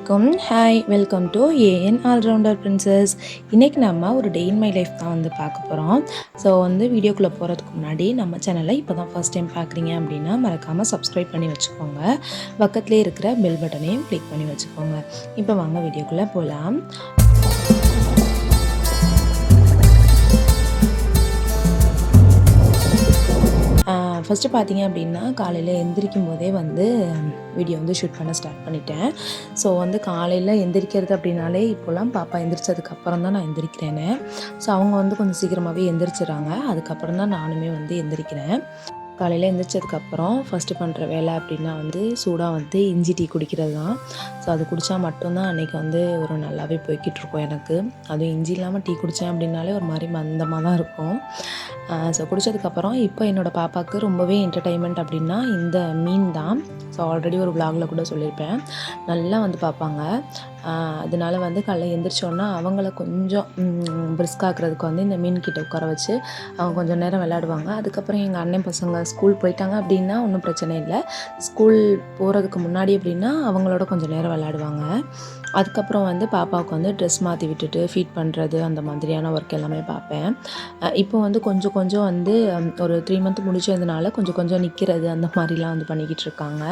அஸ்ஸலாமு அலைக்கும். Hi welcome to AN allrounder princess இன்றைக்கி நம்ம ஒரு டே இன் மை லைஃப் தான் வந்து பார்க்க போகிறோம் ஸோ வந்து வீடியோக்குள்ளே போகிறதுக்கு முன்னாடி நம்ம சேனலை இப்போ தான் ஃபஸ்ட் டைம் பார்க்குறீங்க அப்படின்னா மறக்காமல் சப்ஸ்கிரைப் பண்ணி வச்சுக்கோங்க. பக்கத்துலேயே இருக்கிற பெல் பட்டனையும் கிளிக் பண்ணி வச்சுக்கோங்க. இப்போ வாங்க வீடியோக்குள்ளே போகலாம் ஃபஸ்ட்டு பார்த்தீங்க அப்படின்னா காலையில் எந்திரிக்கும் போதே வந்து வீடியோ வந்து ஷூட் பண்ண ஸ்டார்ட் பண்ணிட்டேன். ஸோ வந்து காலையில் எந்திரிக்கிறது அப்படின்னாலே இப்போலாம் பாப்பா எந்திரிச்சதுக்கப்புறம் தான் நான் எந்திரிக்கிறேனே. ஸோ அவங்க வந்து கொஞ்சம் சீக்கிரமாகவே எந்திரிச்சிடறாங்க. அதுக்கப்புறம் தான் நானுமே வந்து எந்திரிக்கிறேன். காலையில் எந்திரிச்சதுக்கப்புறம் ஃபஸ்ட்டு பண்ணுற வேலை அப்படின்னா வந்து சூடாக வந்து இஞ்சி டீ குடிக்கிறது தான். ஸோ அது குடித்தா மட்டும்தான் அன்றைக்கி வந்து ஒரு நல்லாவே போய்கிட்டு இருக்கும் எனக்கு. அதுவும் இஞ்சி இல்லாமல் டீ குடித்தேன் அப்படின்னாலே ஒரு மாதிரி மந்தமாக தான் இருக்கும் ஸோ குடித்ததுக்கப்புறம் இப்போ என்னோடய பாப்பாவுக்கு ரொம்பவே என்டர்டைன்மெண்ட் அப்படின்னா இந்த மீன் தான் ஸோ ஆல்ரெடி ஒரு விளாகில் கூட சொல்லியிருப்பேன். நல்லா வந்து பார்ப்பாங்க. அதனால வந்து காலைல எந்திரிச்சோன்னா அவங்கள கொஞ்சம் பிரிஸ்காக்கிறதுக்கு வந்து இந்த மீன் கிட்ட உட்கார வச்சு அவங்க கொஞ்சம் நேரம் விளையாடுவாங்க. அதுக்கப்புறம் எங்கள் அண்ணன் பசங்க ஸ்கூல் போயிட்டாங்க அப்படின்னா ஒன்றும் பிரச்சனை இல்லை. ஸ்கூல் போகிறதுக்கு முன்னாடி அப்படின்னா அவங்களோட கொஞ்சம் நேரம் விளாடுவாங்க அதுக்கப்புறம் வந்து பாப்பாவுக்கு வந்து ட்ரெஸ் மாற்றி விட்டுட்டு ஃபீட் பண்ணுறது அந்த மாதிரியான ஒர்க் எல்லாமே பார்ப்பேன் இப்போ வந்து கொஞ்சம் கொஞ்சம் வந்து ஒரு த்ரீ மந்த் முடிச்சதுனால கொஞ்சம் கொஞ்சம் நிற்கிறது அந்த மாதிரிலாம் வந்து பண்ணிக்கிட்டு இருக்காங்க.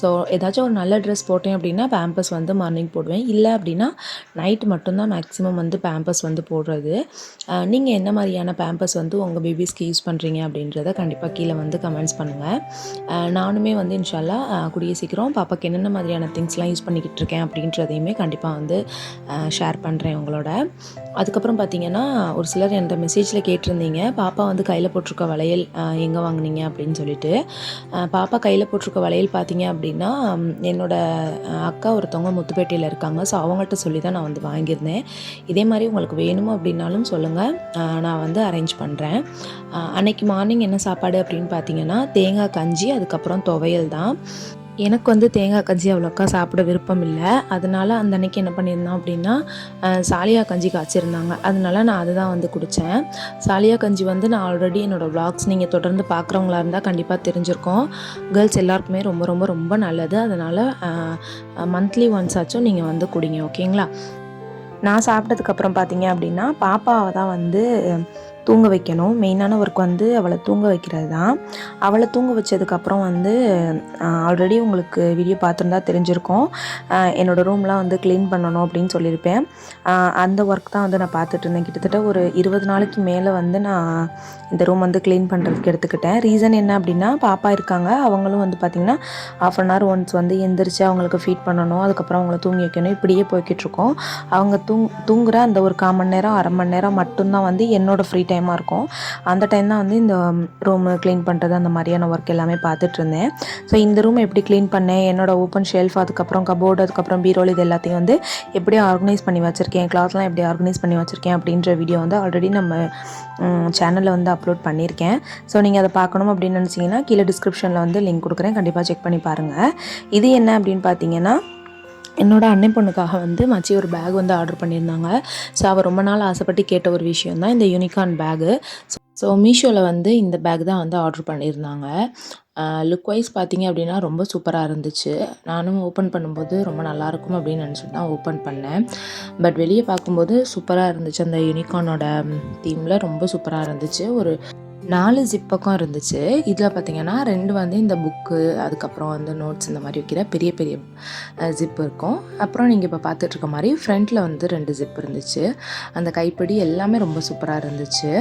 ஸோ ஏதாச்சும் ஒரு நல்ல ட்ரெஸ் போட்டேன் அப்படின்னா பேம்பஸ் வந்து மார்னிங் போடுவேன். இல்லை அப்படின்னா நைட் மட்டும்தான் மேக்ஸிமம் வந்து பேம்பஸ் வந்து போடுறது. நீங்கள் என்ன மாதிரியான பேம்பஸ் வந்து உங்கள் பேபிஸ்க்கு யூஸ் பண்ணுறீங்க அப்படின்றத கண்டிப்பாக கீழே வந்து கமெண்ட்ஸ் பண்ணுங்கள் நானுமே வந்து இன்ஷால்லா கூடிய சீக்கிரம் பாப்பாக்கு என்னென்ன மாதிரியான திங்ஸ்லாம் யூஸ் பண்ணிக்கிட்டு இருக்கேன் அப்படின்றதையுமே கண்டிப்பாக வந்து ஷேர் பண்ணுறேன் உங்களோட. அதுக்கப்புறம் பார்த்தீங்கன்னா ஒரு சிலர் என்கிட்ட மெசேஜில் கேட்டிருந்தீங்க. பாப்பா வந்து கையில் போட்டிருக்க வளையல் எங்கே வாங்கினீங்க அப்படின்னு சொல்லிட்டு. பாப்பா கையில் போட்டிருக்க வளையல் பார்த்தீங்க அப்படின்னா என்னோட அக்கா ஒருத்தவங்க முத்துப்பேட்டையில் இருக்காங்க. ஸோ அவங்கள்ட்ட சொல்லி தான் நான் வந்து வாங்கியிருந்தேன். இதே மாதிரி உங்களுக்கு வேணுமோ அப்படின்னாலும் சொல்லுங்கள் நான் வந்து அரேஞ்ச் பண்ணுறேன் அன்னைக்கு மார்னிங் என்ன சாப்பாடு அப்படின்னு பார்த்தீங்கன்னா தேங்காய் கஞ்சி அதுக்கப்புறம் துவையல் தான். எனக்கு வந்து தேங்காய் கஞ்சி அவ்வளோக்கா சாப்பிட விருப்பம் இல்லை. அதனால் அந்த அன்னைக்கு என்ன பண்ணியிருந்தோம் அப்படின்னா சாலியா கஞ்சி காய்ச்சிருந்தாங்க. அதனால நான் அதை தான் வந்து குடித்தேன் சாலியா கஞ்சி வந்து நான் ஆல்ரெடி என்னோடய வ்ளாக்ஸ் நீங்கள் தொடர்ந்து பார்க்குறவங்களா இருந்தால் கண்டிப்பாக தெரிஞ்சிருக்கோம். கேர்ள்ஸ் எல்லாருக்குமே ரொம்ப ரொம்ப ரொம்ப நல்லது. அதனால் மந்த்லி ஒன்ஸ் ஆச்சும் நீங்கள் வந்து குடிங்க ஓகேங்களா நான் சாப்பிட்டதுக்கப்புறம் பார்த்தீங்க அப்படின்னா பாப்பாவை தான் வந்து தூங்க வைக்கணும். மெயினான ஒர்க் வந்து அவளை தூங்க வைக்கிறது தான் அவளை தூங்க வச்சதுக்கப்புறம் வந்து ஆல்ரெடி உங்களுக்கு வீடியோ பார்த்துருந்தா தெரிஞ்சிருக்கோம். என்னோடய ரூம்லாம் வந்து க்ளீன் பண்ணணும் அப்படின்னு சொல்லியிருப்பேன். அந்த ஒர்க் தான் வந்து நான் பார்த்துட்டு இருந்தேன். கிட்டத்தட்ட ஒரு இருபது நாளைக்கு மேலே வந்து நான் இந்த ரூம் வந்து க்ளீன் பண்ணுறதுக்கு எடுத்துக்கிட்டேன். ரீசன் என்ன அப்படின்னா பாப்பா இருக்காங்க. அவங்களும் வந்து பார்த்திங்கன்னா ஆஃப் அன் ஹவர் ஒன்ஸ் வந்து எந்திரிச்சு அவங்களுக்கு ஃபீட் பண்ணணும். அதுக்கப்புறம் அவங்கள தூங்கி வைக்கணும். இப்படியே போய்கிட்டு இருக்கோம். அவங்க தூங் தூங்குற அந்த ஒரு கால் மணி நேரம் அரை மணி நேரம் மட்டும்தான் வந்து என்னோடய ஃப்ரீ டைம் டைமாக இருக்கும். அந்த டைம் தான் வந்து இந்த ரூமு க்ளீன் பண்ணுறது அந்த மாதிரியான ஒர்க் எல்லாமே பார்த்துட்டு இருந்தேன். ஸோ இந்த ரூம் எப்படி க்ளீன் பண்ணேன் என்னோட ஓப்பன் ஷெல்ஃப் அதுக்கப்புறம் கபோர்டு அதுக்கப்புறம் பீரோல் இது எல்லாத்தையும் வந்து எப்படி ஆர்கனைஸ் பண்ணி வச்சுருக்கேன் கிளாத்லாம் எப்படி ஆர்கனைஸ் பண்ணி வச்சுருக்கேன் அப்படின்ற வீடியோ வந்து ஆல்ரெடி நம்ம சேனலில் வந்து அப்லோட் பண்ணியிருக்கேன். ஸோ நீங்கள் அதை பார்க்கணும் அப்படின்னு நினச்சிங்கன்னா கீழே டிஸ்கிரிப்ஷனில் வந்து லிங்க் கொடுக்குறேன். கண்டிப்பாக செக் பண்ணி பாருங்கள் இது என்ன அப்படின்னு பார்த்தீங்கன்னா என்னோடய அன்னை பொண்ணுக்காக வந்து மச்சி ஒரு பேக் வந்து ஆர்டர் பண்ணியிருந்தாங்க. ஸோ அவள் ரொம்ப நாள் ஆசைப்பட்டு கேட்ட ஒரு விஷயம் தான் இந்த யூனிகார்ன் பேகு ஸோ மீஷோவில் வந்து இந்த பேக் தான் வந்து ஆர்டர் பண்ணியிருந்தாங்க. லுக் வைஸ் பார்த்தீங்க அப்படின்னா ரொம்ப சூப்பராக இருந்துச்சு. நானும் ஓப்பன் பண்ணும்போது ரொம்ப நல்லாயிருக்கும் அப்படின்னு நினச்சிட்டு தான் ஓப்பன் பண்ணேன். பட் வெளியே பார்க்கும்போது சூப்பராக இருந்துச்சு. அந்த யூனிகார்னோட தீமில் ரொம்ப சூப்பராக இருந்துச்சு. ஒரு நாலு ஜிப் பக்கம் இருந்துச்சு. இதில் பார்த்தீங்கன்னா ரெண்டு வந்து இந்த புக்கு அதுக்கப்புறம் வந்து நோட்ஸ் இந்த மாதிரி வைக்கிற பெரிய பெரிய ஜிப் இருக்கும். அப்புறம் நீங்கள் இப்போ பார்த்துட்ருக்க மாதிரி ஃப்ரண்ட்டில் வந்து ரெண்டு ஜிப் இருந்துச்சு. அந்த கைப்பிடி எல்லாமே ரொம்ப சூப்பராக இருந்துச்சு.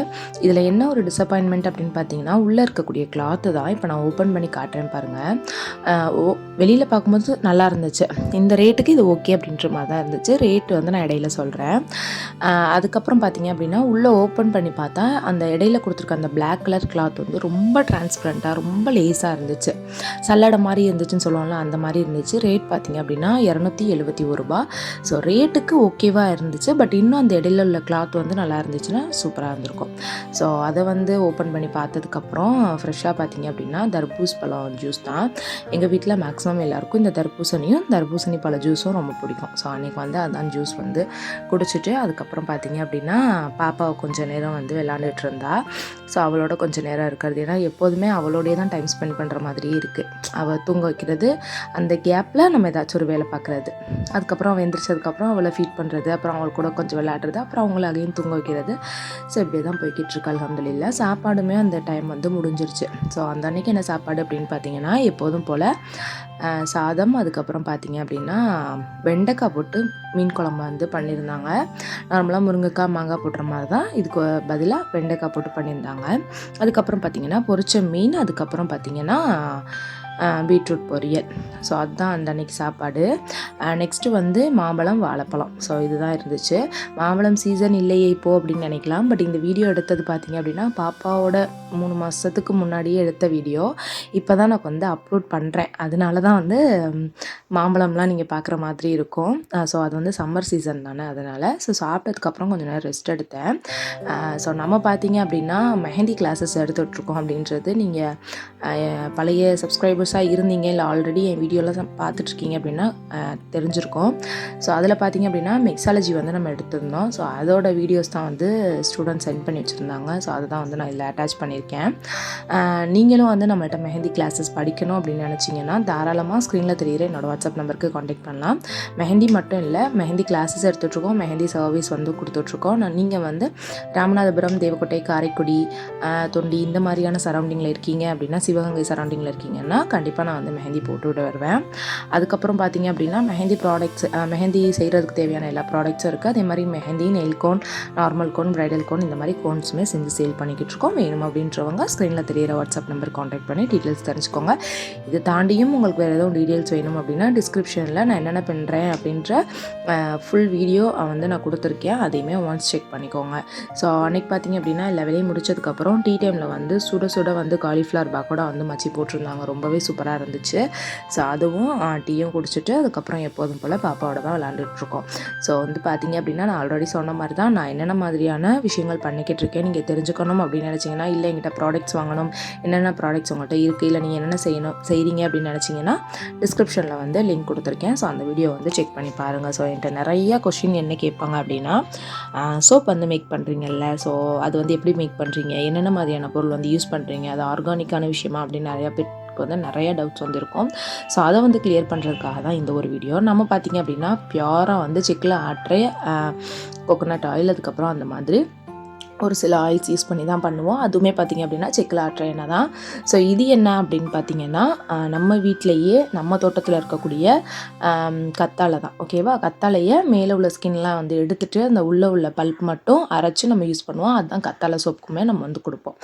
இதில் என்ன ஒரு டிசப்பாயின்மெண்ட் அப்படின்னு பார்த்தீங்கன்னா உள்ளே இருக்கக்கூடிய கிளாத்து தான் இப்போ நான் ஓப்பன் பண்ணி காட்டுறேன் பாருங்கள் ஓ வெளியில் பார்க்கும்போது நல்லா இருந்துச்சு. இந்த ரேட்டுக்கு இது ஓகே அப்படின்ற மாதிரி தான் இருந்துச்சு. ரேட்டு வந்து நான் இடையில சொல்கிறேன் அதுக்கப்புறம் பார்த்தீங்க அப்படின்னா உள்ளே ஓப்பன் பண்ணி பார்த்தா அந்த இடையில கொடுத்துருக்க அந்த பிளாக் பிளாக் கலர் கிளாத் வந்து ரொம்ப டிரான்ஸ்பரண்ட்டாக ரொம்ப லேஸாக இருந்துச்சு. சல்லடை மாதிரி இருந்துச்சுன்னு சொல்லுவோம்ல அந்த மாதிரி இருந்துச்சு. ரேட் பார்த்திங்க அப்படின்னா இரநூத்தி எழுபத்தி ஒரு ரூபா. ஸோ ரேட்டுக்கு ஓகேவாக இருந்துச்சு. பட் இன்னும் அந்த இடையில உள்ள கிளாத் வந்து நல்லா இருந்துச்சுன்னா சூப்பராக இருந்திருக்கும். ஸோ அதை வந்து ஓப்பன் பண்ணி பார்த்ததுக்கப்புறம் ஃப்ரெஷ்ஷாக பார்த்தீங்க அப்படின்னா தர்பூஸ் பழம் ஜூஸ் தான். எங்கள் வீட்டில் மேக்ஸிமம் எல்லாருக்கும் இந்த தர்பூசணியும் தர்பூசணி பழ ஜூஸும் ரொம்ப பிடிக்கும். ஸோ அன்றைக்கி வந்து அதான் ஜூஸ் வந்து குடிச்சிட்டு அதுக்கப்புறம் பார்த்தீங்க அப்படின்னா பாப்பாவை கொஞ்சம் நேரம் வந்து விளாண்டுட்டு இருந்தா. ஸோ அவளோட அவளோட கொஞ்சம் நேரம் இருக்கிறது. ஏன்னா எப்போதுமே அவளோடய தான் டைம் ஸ்பெண்ட் பண்ணுற மாதிரியே இருக்குது அவள் தூங்க வைக்கிறது அந்த கேப்பில் நம்ம ஏதாச்சும் ஒரு வேலை பார்க்குறது அதுக்கப்புறம் அவள் எந்திரிச்சதுக்கப்புறம் அவளை ஃபீட் பண்ணுறது அப்புறம் அவள் கூட கொஞ்சம் விளையாடுறது அப்புறம் அவங்கள அகையும் தூங்க வைக்கிறது. ஸோ இப்படியே தான் போய்கிட்டு இருக்கு அல்ஹம்துலில்லாஹ் சாப்பாடுமே அந்த டைம் வந்து முடிஞ்சிருச்சு. ஸோ அந்த அன்னைக்கு என்ன சாப்பாடு அப்படின்னு பார்த்தீங்கன்னா எப்போதும் போல் சாதம் அதுக்கப்புறம் பார்த்தீங்க அப்படின்னா வெண்டைக்காய் போட்டு மீன் குழம்பு வந்து பண்ணியிருந்தாங்க. நார்மலாக முருங்கைக்காய் மாங்காய் போட்டுற மாதிரி தான் இதுக்கு பதிலாக வெண்டைக்காய் போட்டு பண்ணியிருந்தாங்க. அதுக்கப்புறம் பார்த்தீங்கன்னா பொரிச்ச மீன் அதுக்கப்புறம் பார்த்தீங்கன்னா பீட்ரூட் பொரியல். ஸோ அதுதான் அந்த அன்னைக்கு சாப்பாடு. நெக்ஸ்ட்டு வந்து மாம்பழம் வாழைப்பழம். ஸோ இதுதான் இருந்துச்சு. மாம்பழம் சீசன் இல்லையே இப்போது அப்படின்னு நினைக்கலாம். பட் இந்த வீடியோ எடுத்தது பார்த்தீங்க அப்படின்னா பாப்பாவோட மூணு மாதத்துக்கு முன்னாடியே எடுத்த வீடியோ இப்போ தான் நான் வந்து அப்லோட் பண்ணுறேன் அதனால தான் வந்து மாம்பழம்லாம் நீங்கள் பார்க்குற மாதிரி இருக்கும். ஸோ அது வந்து சம்மர் சீசன் தானே அதனால். ஸோ சாப்பிட்டதுக்கப்புறம் கொஞ்சம் நேரம் ரெஸ்ட் எடுத்தேன். ஸோ நம்ம பார்த்தீங்க அப்படின்னா மெஹந்தி கிளாஸஸ் எடுத்துகிட்ருக்கோம் அப்படின்றது நீங்கள் பழைய சப்ஸ்கிரைபர்ஸாக இருந்தீங்க இல்லை ஆல்ரெடி என் வீடியோலாம் பார்த்துட்ருக்கீங்க அப்படின்னா தெரிஞ்சிருக்கோம். ஸோ அதில் பார்த்தீங்க அப்படின்னா மெக்ஸாலஜி வந்து நம்ம எடுத்திருந்தோம். ஸோ அதோட வீடியோஸ் தான் வந்து ஸ்டூடெண்ட் சென்ட் பண்ணி வச்சுருந்தாங்க. ஸோ அதை தான் வந்து நான் இதில் அட்டாச் பண்ணியிருக்கேன். நீங்களும் வந்து நம்மள்கிட்ட மெஹந்தி கிளாஸஸ் படிக்கணும் அப்படின்னு நினச்சிங்கன்னா தாராளமாக ஸ்க்ரீனில் தெரிகிற என்னோடய வாட்ஸ்அப் நம்பருக்கு காண்டாக்ட் பண்ணலாம். மெஹந்தி மட்டும் இல்லை மெஹந்தி கிளாஸஸ் எடுத்துகிட்ருக்கோம் மெஹந்தி சர்வீஸ் வந்து கொடுத்துட்ருக்கோம். நான் நீங்கள் வந்து ராமநாதபுரம் தேவக்கோட்டை காரைக்குடி தொண்டி இந்த மாதிரியான சரௌண்டிங்கில் இருக்கீங்க அப்படின்னா சிவகங்கை சரௌண்டிங்கில் இருக்கீங்கன்னா கண்டிப்பாக நான் வந்து மெஹந்தி போட்டு விட வருவேன். அதுக்கப்புறம் பார்த்தீங்க அப்படின்னா மெஹந்தி ப்ராடக்ட்ஸ் மெஹந்தி செய்கிறதுக்கு தேவையான எல்லா ப்ராடக்ட்ஸும் இருக்குது அதே மாதிரி mehndi nail cone normal cone bridal cone இந்த மாதிரி கோன்ஸுமே செஞ்சு சேல் பண்ணிக்கிட்டு இருக்கோம். வேணும் அப்படின்றவங்க ஸ்க்ரீனில் தெரியிற வாட்ஸ்அப் நம்பர் காண்டாக்ட் பண்ணி டீட்டெயில்ஸ் தெரிஞ்சுக்கோங்க. இது தாண்டியும் உங்களுக்கு வேறு எதுவும் டீட்டெயில்ஸ் வேணும் அப்படின்னா டிஸ்கிரிப்ஷனில் நான் என்னென்ன பண்ணுறேன் அப்படின்ற ஃபுல் வீடியோ வந்து நான் கொடுத்துருக்கேன். அதையுமே ஒன்ஸ் செக் பண்ணிக்கோங்க. ஸோ அன்னைக்கு பார்த்தீங்க அப்படின்னா எல்லா வேலையும் முடிச்சதுக்கப்புறம் டீ டைமில் வந்து சுட சுட வந்து காலிஃப்ளவர் பாக்கோட வந்து மச்சி போட்டிருந்தாங்க. ரொம்பவே சூப்பராக இருந்துச்சு. ஸோ அதுவும் டீயும் குடிச்சிட்டு அதுக்கப்புறம் எப்போதும் போல் பாப்பாவோட தான் விளாண்டுட்ருக்கோம் ஸோ வந்து பார்த்தீங்க அப்படின்னா நான் ஆல்ரெடி சொன்ன மாதிரி தான் நான் என்னென்ன மாதிரியான விஷயங்கள் பண்ணிக்கிட்டு இருக்கேன் நீங்கள் தெரிஞ்சுக்கணும் அப்படின்னு நினச்சிங்கன்னா இல்லை எங்கிட்ட ப்ராடக்ட்ஸ் வாங்கணும் என்னென்ன ப்ராடக்ட்ஸ் உங்கள்கிட்ட இருக்குது இல்லை நீங்கள் என்னென்ன செய்யணும் செய்கிறீங்க அப்படின்னு நினச்சிங்கன்னா டிஸ்கிரிப்ஷனில் வந்து லிங்க் கொடுத்துருக்கேன். ஸோ அந்த வீடியோ வந்து செக் பண்ணி பாருங்கள் ஸோ என்கிட்ட நிறைய கொஷின் என்ன கேட்பாங்க அப்படின்னா சோப் வந்து மேக் பண்ணுறீங்கல்ல ஸோ அது வந்து எப்படி மேக் பண்ணுறீங்க என்னென்ன மாதிரியான பொருள் வந்து யூஸ் பண்ணுறீங்க அது ஆர்கானிக்கான விஷயமா அப்படின்னு நிறையா பேர் பேருக்கு வந்து நிறைய டவுட்ஸ் வந்திருக்கும். ஸோ அதை வந்து கிளியர் பண்ணுறதுக்காக தான் இந்த ஒரு வீடியோ நம்ம பார்த்திங்க அப்படின்னா பியூராக வந்து செக்கில் ஆட்டுற கோகோனட் ஆயில் அதுக்கப்புறம் அந்த மாதிரி ஒரு சில ஆயில்ஸ் யூஸ் பண்ணி தான் பண்ணுவோம். அதுவுமே பார்த்திங்க அப்படின்னா செக்கில் ஆட்டுற எண்ணெய் தான். ஸோ இது என்ன அப்படின்னு பார்த்தீங்கன்னா நம்ம வீட்டிலையே நம்ம தோட்டத்தில் இருக்கக்கூடிய கத்தாழை தான். ஓகேவா கத்தாழையை மேலே உள்ள ஸ்கின்லாம் வந்து எடுத்துகிட்டு அந்த உள்ளே உள்ள பல்ப் மட்டும் அரைச்சி நம்ம யூஸ் பண்ணுவோம். அதுதான் கத்தாழை சோப்புக்குமே நம்ம வந்து கொடுப்போம்.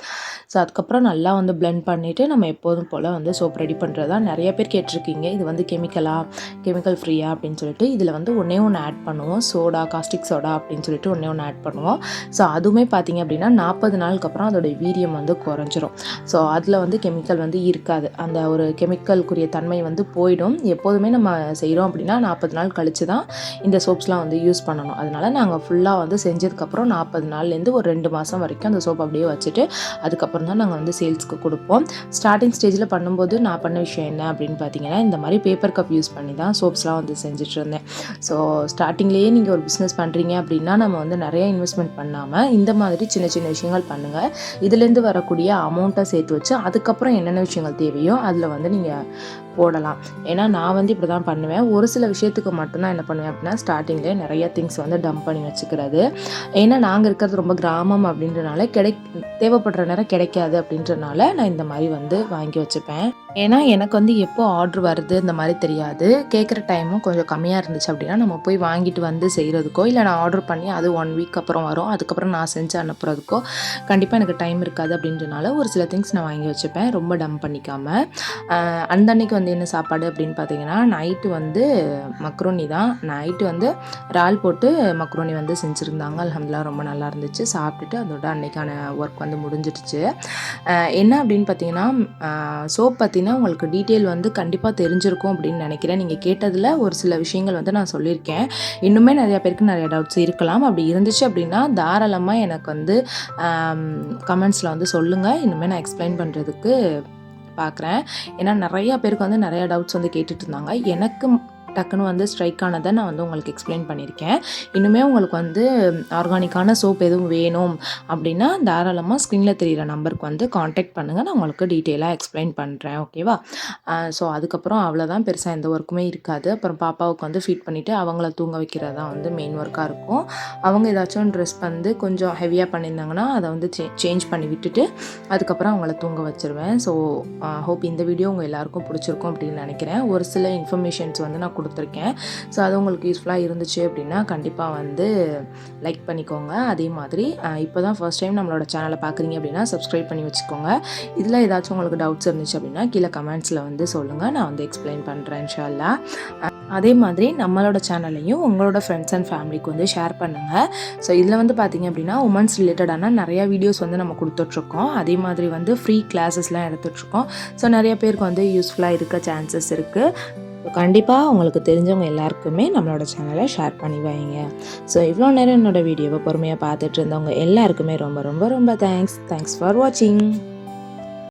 ஸோ அதுக்கப்புறம் நல்லா வந்து பிளெண்ட் பண்ணிவிட்டு நம்ம எப்போதும் போல் வந்து சோப் ரெடி பண்ணுறது தான். நிறைய பேர் கேட்டிருக்கீங்க இது வந்து கெமிக்கலா கெமிக்கல் ஃப்ரீயா அப்படின்னு சொல்லிட்டு. இதில் வந்து ஒன்றே ஒன்று ஆட் பண்ணுவோம். சோடா காஸ்டிக் சோடா அப்படின்னு சொல்லிட்டு ஒன்றே ஒன்று ஆட் பண்ணுவோம். ஸோ அதுவுமே பார்த்து பார்த்தீங்க அப்படின்னா நாற்பது நாளுக்கு அப்புறம் அதோட வீரியம் வந்து குறைஞ்சிரும். ஸோ அதில் வந்து கெமிக்கல் வந்து இருக்காது. அந்த ஒரு கெமிக்கலுக்குரிய தன்மை வந்து போயிடும். எப்போதுமே நம்ம செய்கிறோம் அப்படின்னா நாற்பது நாள் கழித்து தான் இந்த சோப்ஸ்லாம் வந்து யூஸ் பண்ணணும். அதனால் நாங்கள் ஃபுல்லாக வந்து செஞ்சதுக்கப்புறம் நாற்பது நாள்லேருந்து ஒரு ரெண்டு மாதம் வரைக்கும் அந்த சோப் அப்படியே வச்சுட்டு அதுக்கப்புறம் தான் நாங்கள் வந்து சேல்ஸ்க்கு கொடுப்போம். ஸ்டார்டிங் ஸ்டேஜில் பண்ணும்போது நான் பண்ண விஷயம் என்ன அப்படின்னு பார்த்தீங்கன்னா இந்த மாதிரி பேப்பர் கப் யூஸ் பண்ணி தான் சோப்ஸ்லாம் வந்து செஞ்சுட்டு இருந்தேன். ஸோ ஸ்டார்டிங்லேயே நீங்கள் ஒரு பிஸ்னஸ் பண்ணுறீங்க அப்படின்னா நம்ம வந்து நிறைய இன்வெஸ்ட்மெண்ட் பண்ணாமல் இந்த மாதிரி சின்ன சின்ன விஷயங்கள் பண்ணுங்கள் இதுலேருந்து வரக்கூடிய அமௌண்ட்டை சேர்த்து வச்சு அதுக்கப்புறம் என்னென்ன விஷயங்கள் தேவையோ அதில் வந்து நீங்கள் போடலாம். ஏன்னா நான் வந்து இப்படி தான் பண்ணுவேன். ஒரு சில விஷயத்துக்கு மட்டும்தான் என்ன பண்ணுவேன் அப்படின்னா ஸ்டார்டிங்லேயே நிறைய திங்ஸ் வந்து டம்ப் பண்ணி வச்சுக்கிறது. ஏன்னா நாங்கள் இருக்கிறது ரொம்ப கிராமம் அப்படின்றனால கிடை தேவைப்படுற நேரம் கிடைக்காது அப்படின்றனால நான் இந்த மாதிரி வந்து வாங்கி வச்சுப்பேன். ஏன்னா எனக்கு வந்து எப்போ ஆர்டர் வருது இந்த மாதிரி தெரியாது. கேட்குற டைமும் கொஞ்சம் கம்மியாக இருந்துச்சு அப்படின்னா நம்ம போய் வாங்கிட்டு வந்து செய்கிறதுக்கோ இல்லை நான் ஆர்டர் பண்ணி அது ஒன் வீக் அப்புறம் வரும் அதுக்கப்புறம் நான் செஞ்சு அனுப்புறதுக்கோ கண்டிப்பாக எனக்கு டைம் இருக்காது அப்படின்றனால ஒரு சில திங்ஸ் நான் வாங்கி வச்சுப்பேன். ரொம்ப டம்ப் பண்ணிக்காமல் அந்த அன்னைக்கு வந்து என்ன சாப்பாடு அப்படின்னு பார்த்தீங்கன்னா நைட்டு வந்து மக்ரோனி தான். நைட்டு வந்து இறால் போட்டு மக்ரோனி வந்து செஞ்சுருந்தாங்க. அலமதுல்லா ரொம்ப நல்லா இருந்துச்சு. சாப்பிட்டுட்டு அதோட அன்னைக்கான ஒர்க் வந்து முடிஞ்சிடுச்சு. என்ன அப்படின்னு பார்த்தீங்கன்னா சோப் பற்றினா உங்களுக்கு டீட்டெயில் வந்து கண்டிப்பாக தெரிஞ்சிருக்கும் அப்படின்னு நினைக்கிறேன். நீங்கள் கேட்டதில் ஒரு சில விஷயங்கள் வந்து நான் சொல்லியிருக்கேன். இன்னுமே நிறையா பேருக்கு நிறைய டவுட்ஸ் இருக்கலாம். அப்படி இருந்துச்சு அப்படின்னா தாராளமாக எனக்கு வந்து கமெண்ட்ஸில் வந்து சொல்லுங்கள் இன்னுமே நான் எக்ஸ்பிளைன் பண்ணுறதுக்கு பார்க்குறேன். ஏன்னா நிறையா பேருக்கு வந்து நிறையா டவுட்ஸ் வந்து கேட்டுட்ருந்தாங்க எனக்கு டக்குன்னு வந்து ஸ்ட்ரைக் ஆனதை நான் வந்து உங்களுக்கு எக்ஸ்பிளைன் பண்ணியிருக்கேன். இன்னுமே உங்களுக்கு வந்து ஆர்கானிக்கான சோப் எதுவும் வேணும் அப்படின்னா தாராளமாக ஸ்க்ரீனில் தெரிகிற நம்பருக்கு வந்து காண்டாக்ட் பண்ணுங்கள் நான் உங்களுக்கு டீட்டெயிலாக எக்ஸ்பிளைன் பண்ணுறேன் ஓகேவா ஸோ அதுக்கப்புறம் அவ்வளோதான் பெருசாக எந்த ஒர்க்குமே இருக்காது. அப்புறம் பாப்பாவுக்கு வந்து ஃபீட் பண்ணிவிட்டு அவங்கள தூங்க வைக்கிறது தான் வந்து மெயின் ஒர்க்காக இருக்கும். அவங்க ஏதாச்சும் ட்ரெஸ் வந்து கொஞ்சம் ஹெவியாக பண்ணியிருந்தாங்கன்னா அதை வந்து சே சேஞ்ச் பண்ணி விட்டுட்டு அதுக்கப்புறம் அவங்கள தூங்க வச்சுருவேன். ஸோ ஹோப் இந்த வீடியோ உங்கள் எல்லாருக்கும் பிடிச்சிருக்கும் அப்படின்னு நினைக்கிறேன். ஒரு சில இன்ஃபர்மேஷன்ஸ் வந்து நான் கொடுத்துருக்கேன். ஸோ அது உங்களுக்கு யூஸ்ஃபுல்லாக இருந்துச்சு அப்படின்னா கண்டிப்பாக வந்து லைக் பண்ணிக்கோங்க. அதே மாதிரி இப்போ தான் ஃபர்ஸ்ட் டைம் நம்மளோட சேனலை பார்க்குறீங்க அப்படின்னா சப்ஸ்கிரைப் பண்ணி வச்சுக்கோங்க. இதில் ஏதாச்சும் உங்களுக்கு டவுட்ஸ் இருந்துச்சு அப்படின்னா கீழே கமெண்ட்ஸில் வந்து சொல்லுங்கள் நான் வந்து எக்ஸ்பிளைன் பண்ணுறேன் இன்ஷால்லா அதே மாதிரி நம்மளோட சேனலையும் உங்களோட ஃப்ரெண்ட்ஸ் அண்ட் ஃபேமிலிக்கு வந்து ஷேர் பண்ணுங்கள் ஸோ இதில் வந்து பார்த்தீங்க அப்படின்னா உமன்ஸ் ரிலேட்டடான நிறையா வீடியோஸ் வந்து நம்ம கொடுத்துட்ருக்கோம். அதே மாதிரி வந்து ஃப்ரீ கிளாஸஸ்லாம் எடுத்துட்ருக்கோம். ஸோ நிறைய பேருக்கு வந்து யூஸ்ஃபுல்லாக இருக்க சான்சஸ் இருக்குது கண்டிப்பாக உங்களுக்கு தெரிஞ்சவங்க எல்லாருக்குமே நம்மளோட சேனலை ஷேர் பண்ணி வைங்க. ஸோ இவ்வளோ நேரம் என்னோட வீடியோவை பொறுமையாக பார்த்துட்டு இருந்தவங்க எல்லாருக்குமே ரொம்ப ரொம்ப ரொம்ப தேங்க்ஸ் தேங்க்ஸ் ஃபார் வாட்சிங்